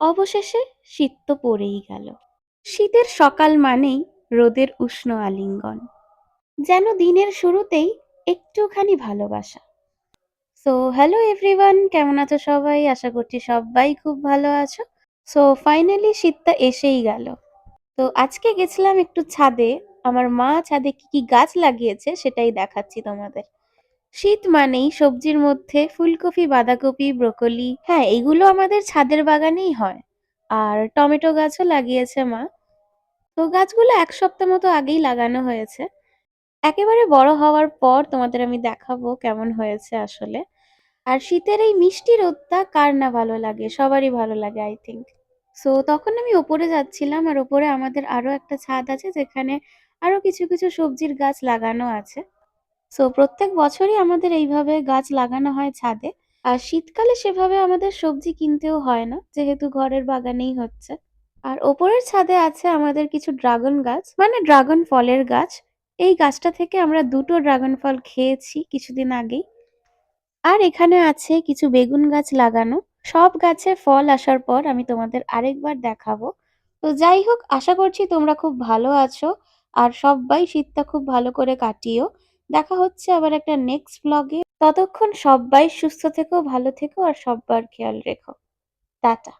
অবশেষে শীত তো পড়েই গেল। শীতের সকাল মানেই রোদের উষ্ণ আলিঙ্গন, যেন দিনের শুরুতেই একটুখানি ভালোবাসা। সো হ্যালো এভরিওয়ান কেমন আছো সবাই? আশা করছি সবাই খুব ভালো আছো। সো ফাইনালি শীতটা এসেই গেল। তো আজকে গেছিলাম একটু ছাদে। আমার মা ছাদে কি কি গাছ লাগিয়েছে সেটাই দেখাচ্ছি তোমাদের। শীত মানেই সবজির মধ্যে ফুলকপি, বাঁধাকপি, ব্রোকলি হ্যাঁ এগুলো আমাদের ছাদের বাগানেই হয়। আর টমেটো গাছও লাগিয়েছে মা। তো গাছগুলো এক সপ্তাহ মতো আগেই লাগানো হয়েছে। একেবারে বড় হওয়ার পর তোমাদের আমি দেখাবো কেমন হয়েছে আসলে। আর শীতের এই মিষ্টি রোদটা কার না ভালো লাগে? সবারই ভালো লাগে আই থিঙ্ক সো তখন আমি ওপরে যাচ্ছিলাম আর ওপরে আমাদের আরও একটা ছাদ আছে যেখানে আরও কিছু কিছু সবজির গাছ লাগানো আছে। সো প্রত্যেক বছরই আমাদের এইভাবে গাছ লাগানো হয় ছাদে। আর শীতকালে সেভাবে আমাদের সবজি কিনতেও হয় না, যেহেতু ঘরের বাগানেই হচ্ছে। আর ওপরের ছাদে আছে আমাদের কিছু ড্রাগন গাছ মানে ড্রাগন ফলের গাছ। এই গাছটা থেকে আমরা দুটো ড্রাগন ফল খেয়েছি কিছুদিন আগেই। আর এখানে আছে কিছু বেগুন গাছ লাগানো। সব গাছে ফল আসার পর আমি তোমাদের আরেকবার দেখাবো। তো যাই হোক, আশা করছি তোমরা খুব ভালো আছো। আর সবাই শীতটা খুব ভালো করে কাটিও। দেখা হচ্ছে আবার একটা নেক্সট ব্লগে ততক্ষণ সবাই সুস্থ থেকো, ভালো থেকো, আর সব্বার খেয়াল রেখো। টাটা।